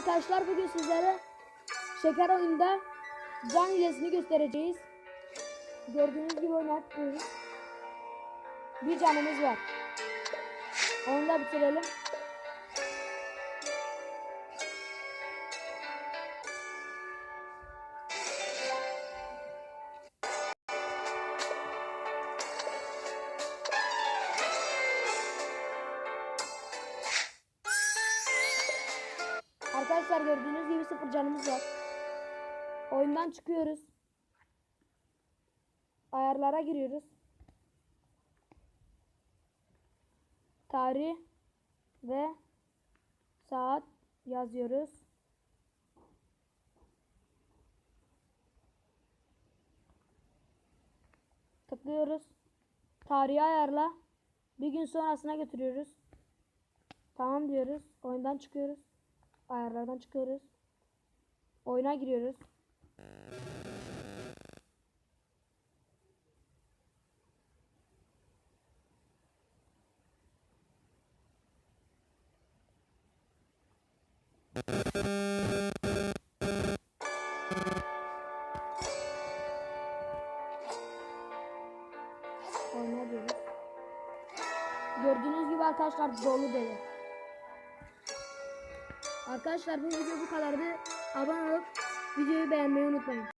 arkadaşlar bugün sizlere şeker oyunda can hilesini göstereceğiz. Gördüğünüz gibi oynattırıyoruz. Bir canımız var. Onu da bitirelim. Arkadaşlar gördüğünüz gibi sıfır canımız var. Oyundan çıkıyoruz. Ayarlara giriyoruz. Tarih ve saat yazıyoruz. Tıklıyoruz. Tarihi ayarla. Bir gün sonrasına götürüyoruz. Tamam diyoruz. Oyundan çıkıyoruz. Ayarlardan çıkıyoruz. Oyuna giriyoruz. Oyuna. Gördüğünüz gibi arkadaşlar dolu deli. Arkadaşlar bu video bu kadardı. Abone olup videoyu beğenmeyi unutmayın.